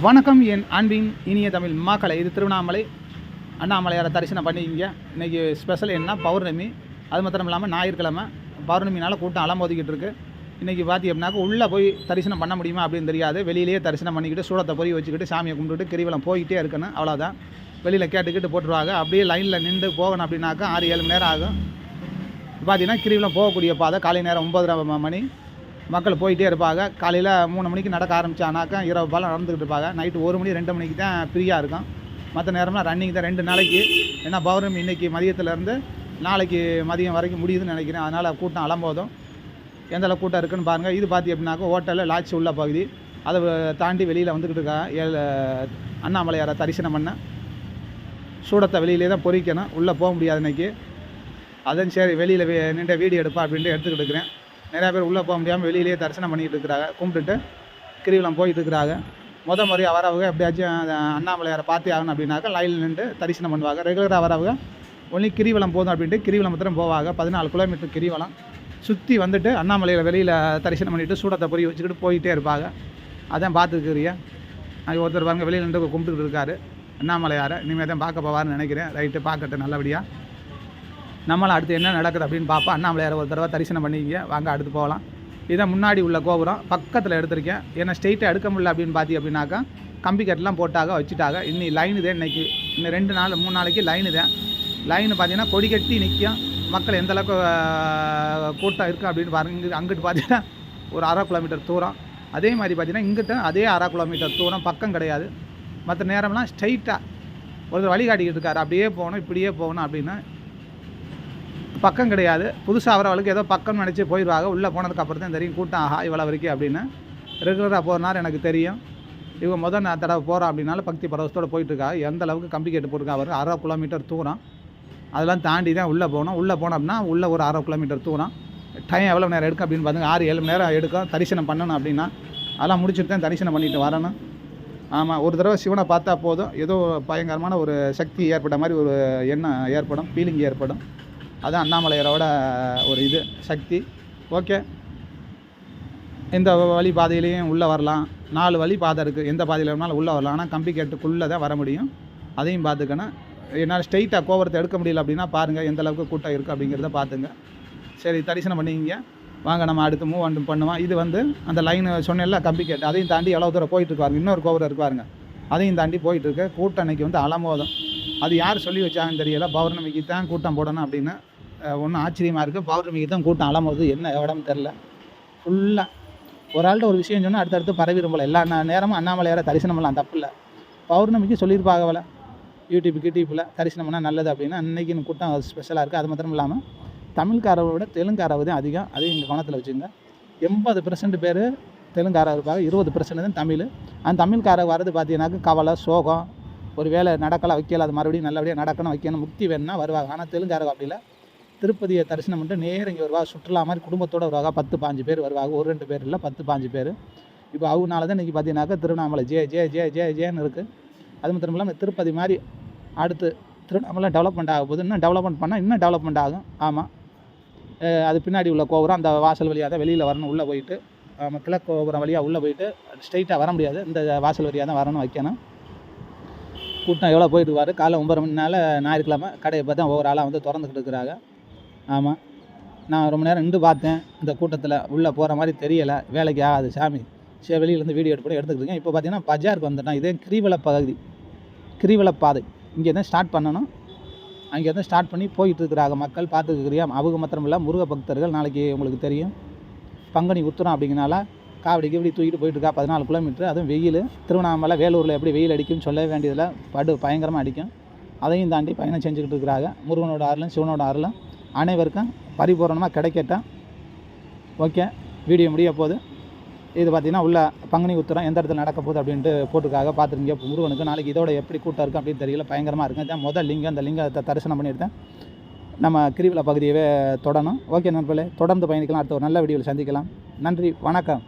வணக்கம் என் அன்பின் இனிய தமிழ் மாக்களை. இது திருவண்ணாமலை. அண்ணாமலையாரை தரிசனம் பண்ணிக்கிங்க. இன்றைக்கி ஸ்பெஷல் என்ன? பௌர்ணமி. அது மாத்திரம் இல்லாமல் ஞாயிற்றுக்கிழமை பௌர்ணமினால கூட்டம் அலமோதிக்கிட்டு இருக்குது இன்றைக்கி பார்த்தி அப்படின்னாக்க உள்ளே போய் தரிசனம் பண்ண முடியுமா அப்படின்னு தெரியாது. வெளியிலேயே தரிசனம் பண்ணிக்கிட்டு சூடத்தை பொறி வச்சுக்கிட்டு சாமியை கும்பிட்டுட்டு கிரிவலம் போய்கிட்டே இருக்கணும். அவ்வளோதான் வெளியில் கேட்டுக்கிட்டு போட்டுருவாங்க. அப்படியே லைனில் நின்று போகணும் அப்படின்னாக்கா ஆறு ஏழு மணி நேரம் ஆகும். பார்த்தீங்கன்னா கிரிவலம் போகக்கூடிய பாதை காலை நேரம் ஒம்பது மணி. மக்கள் போயிட்டே இருப்பாங்க. காலையில் மூணு மணிக்கு நடக்க ஆரம்பிச்சானாக்கா இரவு பாலம் நடந்துக்கிட்டு இருப்பாங்க. நைட்டு ஒரு மணி ரெண்டு மணிக்கு தான் ஃப்ரீயாக இருக்கும். மற்ற நேரம்லாம் ரன்னிங் தான். ரெண்டு நாளைக்கு. ஏன்னா பௌர்ணமி இன்னைக்கு மதியத்துலேருந்து நாளைக்கு மதியம் வரைக்கும் முடியுதுன்னு நினைக்கிறேன். அதனால் கூட்டம் அலம்போதும். எந்த அளவுக்கு கூட்டம் இருக்குன்னு பாருங்கள் இது பார்த்து எப்படின்னாக்கா ஹோட்டலில் லாட்சி உள்ள பகுதி. அதை தாண்டி வெளியில் வந்துக்கிட்டு இருக்காங்க. ஏழு அண்ணாமலையாரை தரிசனம் பண்ண. சூடத்தை வெளியிலே தான் பொறிக்கணும். உள்ளே போக முடியாது இன்றைக்கி அதான் சரி வெளியில் நின்று வீடியோ எடுப்பா அப்படின்ட்டு எடுத்துக்கிட்டு இருக்கிறேன். நிறையா பேர் உள்ளே போக முடியாமல் வெளியிலேயே தரிசனம் பண்ணிகிட்டு இருக்கிறாங்க. கும்பிட்டுட்டு கிரிவலம் போயிட்டு இருக்கிறாங்க. முத முறை வரவங்க எப்படியாச்சும் அண்ணாமலையாரை பார்த்து ஆகணும் அப்படின்னாக்கா லைனில் நின்று தரிசனம் பண்ணுவாங்க. ரெகுலராக வரவங்க ஒன்லி கிரிவலம் போதும் அப்படின்ட்டு கிரிவலம் மாத்திரம் போவாங்க. பதினாலு கிலோமீட்டர் கிரிவலம். சுற்றி வந்துட்டு அண்ணாமலையில் வெளியில் தரிசனம் பண்ணிவிட்டு சூடத்தை பொறி வச்சுக்கிட்டு போயிட்டே இருப்பாங்க. அதான் பார்த்துருக்குறியா அது ஒருத்தர் பாருங்க வெளியில் நின்று கும்பிட்டுட்டு இருக்காரு. அண்ணாமலையாரை இனிமேல் தான் பார்க்க போவார்னு நினைக்கிறேன். ரைட்டு பார்க்கட்டும் நல்லபடியாக நம்மளும் அடுத்து என்ன நடக்குது அப்படின்னு பார்ப்போம். அண்ணாமலையார் ஒரு தடவை தரிசனம் பண்ணிக்கிங்க. வாங்க அடுத்து போகலாம். இதை முன்னாடி உள்ள கோபுரம் பக்கத்தில் எடுத்திருக்கேன். ஏன்னா ஸ்ட்ரெயிட்டாக எடுக்க முடியல அப்படின்னு பார்த்தி அப்படின்னாக்கா கம்பி கட்டெலாம் போட்டாக வச்சுட்டாக இன்னி லைனு தான் இன்னைக்கு. இன்னும் ரெண்டு நாள் மூணு நாளைக்கு லைனு தான் லைனு பார்த்தீங்கன்னா கொடி கட்டி நிற்கும் மக்கள் எந்த அளவுக்கு கூட்டம் இருக்குது அப்படின்னு பாருங்க. இங்கே அங்கிட்டு பார்த்தீங்கன்னா ஒரு அரை கிலோமீட்டர் தூரம். அதே மாதிரி பார்த்தீங்கன்னா இங்கிட்ட அதே அரை கிலோமீட்டர் தூரம். பக்கம் கிடையாது. மற்ற நேரம்லாம் ஸ்ட்ரைட்டாக ஒருத்தர் வழிகாட்டிக்கிட்டு இருக்காரு. அப்படியே போகணும் இப்படியே போகணும் அப்படின்னு பக்கம் கிடையாது. புதுசாக வரவளுக்கு ஏதோ பக்கம் நினச்சி போயிடுவாங்க. உள்ளே போனதுக்கப்புறம் தான் தெரியும். கூட்டம் ஆஹா இவ்வளோ வரைக்கும் அப்படின்னு. ரெகுலராக போகிறனால எனக்கு தெரியும். இவங்க முதல் நான் தடவை போகிறோம் அப்படின்னால பக்தி பரவசத்தோடு போயிட்டுருக்காங்க. எந்த அளவுக்கு கம்பி கேட்டு போட்டுருக்கா அவர் அரை கிலோமீட்டர் தூரம். அதெல்லாம் தாண்டி தான் உள்ளே போகணும். உள்ளே போனோம் அப்படின்னா உள்ளே ஒரு அரை கிலோமீட்டர் தூரம். டைம் எவ்வளோ நேரம் எடுக்கும் அப்படின்னு பாருங்க. ஆறு ஏழு மணி நேரம் எடுக்கும். தரிசனம் பண்ணணும் அப்படின்னா. அதெல்லாம் முடிச்சுட்டு தான் தரிசனம் பண்ணிட்டு வரணும். ஆமாம் ஒரு தடவை சிவனை பார்த்தா போதும். ஏதோ பயங்கரமான ஒரு சக்தி ஏற்பட்ட மாதிரி ஒரு எண்ணம் ஏற்படும். ஃபீலிங் ஏற்படும். அதுதான் அண்ணாமலையரோட ஒரு இது சக்தி. ஓகே. இந்த வழி பாதையிலையும் உள்ளே வரலாம். நாலு வழி பாதை இருக்குது எந்த பாதையில் வேணாலும் உள்ளே வரலாம். ஆனால் கம்பி கேட்டுக்குள்ளே தான் வர முடியும். அதையும் பார்த்துக்கணும். என்னால் ஸ்ட்ரெயிட்டாக கோபுரத்தை எடுக்க முடியல அப்படின்னா பாருங்கள் எந்த அளவுக்கு கூட்டம் இருக்குது அப்படிங்கிறத பார்த்துங்க. சரி தரிசனம் பண்ணிக்கிங்க. வாங்க நம்ம அடுத்து மூவ் ஆன் பண்ணுவோம். இது வந்து அந்த லைன் சொன்னேன்ல கம்பி கேட்டு. அதையும் தாண்டி எவ்வளோ தூரம் போயிட்டு இன்னொரு கோபுரம் இருக்காருங்க அதையும் தாண்டி போயிட்டுருக்கு கூட்டம் அன்னைக்கு வந்து அலமோதம். அது யார் சொல்லி வச்சாங்கன்னு தெரியல. பௌர்ணமிக்கு தான் கூட்டம் போடணும் அப்படின்னு ஒன்றும் ஆச்சரியமாக இருக்குது பௌர்ணமிக்கு தான் கூட்டம் அலமோது என்ன இடம் தெரில ஃபுல்லாக ஒரு ஆள்கிட்ட ஒரு விஷயம் சொன்னால் அடுத்தடுத்து பரவிடும் போல. எல்லா நேரமும் அண்ணாமலையாரை தரிசனம் பண்ணலாம் தப்பு இல்லை. பௌர்ணமிக்கு சொல்லியிருப்பாங்க யூடியூப் கிட்டியூப்பில் தரிசனம் பண்ணால் நல்லது அப்படின்னா அன்னைக்கு கூட்டம் ஸ்பெஷலாக இருக்குது அது மாத்திரம் இல்லாமல் தமிழ்காரரை விட தெலுங்காரவை தான் அதிகம். அதையும் இங்கே கவனத்தில் வச்சுங்க. எண்பது பெர்சன்ட் பேர் தெலுங்காராக இருப்பாங்க. இருபது பெர்சன்ட் தான் தமிழ். அந்த தமிழ்காரர் வர்றது பார்த்தீங்கன்னாக்க கவலை சோகம். ஒரு வேலை நடக்கலாம் வைக்கல அது மறுபடியும் நல்லபடியாக நடக்கணும் வைக்கணும் முக்தி வேணும்னா வருவாங்க. ஆனால் தெலுங்காரர் அப்படி இல்லை. திருப்பதியை தரிசனம் பண்ணிட்டு நேரம் இங்கே வருவாங்க சுற்றுலா மாதிரி குடும்பத்தோடு வருவாங்க. பத்து பாஞ்சு பேர் வருவாங்க. ஒரு ரெண்டு பேர் இல்லை பத்து பாஞ்சு பேர். இப்போ அவங்கனால தான் இன்றைக்கி பார்த்தீங்கன்னாக்கா திருவண்ணாமலை. ஜே ஜே ஜே ஜே ஜேன்னு இருக்குது அது மட்டும் இல்லாமல் திருப்பதி மாதிரி அடுத்து திருவண்ணாமலை டெவலப்மெண்ட் ஆக போது இன்னும் டெவலப்மெண்ட் பண்ணால் இன்னும் டெவலப்மெண்ட் ஆகும். ஆமாம் அது பின்னாடி உள்ள கோபுரம் அந்த வாசல் வழியாக தான் வெளியில் வரணும் உள்ளே போயிட்டு. ஆமா, கிழக்கு கோபுரம் வழியாக உள்ளே போயிட்டு ஸ்ட்ரைட்டாக வர முடியாது. இந்த வாசல் வழியாக தான் வரணும் வைக்கணும். கூட்டம் எவ்வளோ போயிட்டு இருக்காரு காலை ஒன்பது மணினால ஞாயிற்றுக்கிழமை கடையை பார்த்தா ஒவ்வொரு ஆளாக வந்து திறந்துக்கிட்டு இருக்கிறாங்க. ஆமாம் நான் ரொம்ப நேரம் நின்று பார்த்தேன். இந்த கூட்டத்தில் உள்ளே போகிற மாதிரி தெரியலை. வேலைக்கு ஆகாது சாமி. சரி வெளியிலேருந்து வீடியோ எடுத்து எடுத்துக்கிட்டு இப்போ பார்த்தீங்கன்னா பஜாருக்கு வந்துட்டேன். இதே கிரிவல பகுதி. கிரிவல பாதை. இங்கே தான் ஸ்டார்ட் பண்ணணும். அங்கே தான் ஸ்டார்ட் பண்ணி போயிட்டு இருக்கிறாங்க மக்கள். பார்த்துக்கிறியா அவங்க மாத்திரம் இல்லை முருக பக்தர்கள். நாளைக்கு உங்களுக்கு தெரியும். பங்குனி உத்திரம் அப்படிங்கிறனால காவடி கீவடி தூக்கிட்டு போயிட்டு இருக்கா. பதினாலு கிலோமீட்டர் அதுவும் வெயில். திருவண்ணாமலை வேலூரில் எப்படி வெயில் அடிக்கும்னு சொல்ல வேண்டியதில் படு பயங்கரமாக அடிக்கும். அதையும் தாண்டி பயணம் செஞ்சுக்கிட்டு இருக்கிறாங்க. முருகனோட அருளும் சிவனோட அருளும். அனைவருக்கும் பரிபூரணமாக கிடைக்கட்டும் ஓகே வீடியோ முடிய போகுது. இது பார்த்தீங்கன்னா உள்ள பங்குனி உத்தரம் எந்த இடத்துல நடக்க போகுது அப்படின்ட்டு போட்டிருக்காங்க பார்த்துருங்க முருகனுக்கு நாளைக்கு இதோட எப்படி கூட்டம் இருக்குது அப்படின்னு தெரியல. பயங்கரமாக இருக்குது இதான் முதல் லிங்கம். அந்த லிங்கத்தை தரிசனம் பண்ணியிருந்தேன் நம்ம கிரிவல பகுதியவே தொடணும். ஓகே நண்பர்களே தொடர்ந்து பயணிக்கலாம். அடுத்த ஒரு நல்ல வீடியோவில் சந்திக்கலாம். நன்றி வணக்கம்.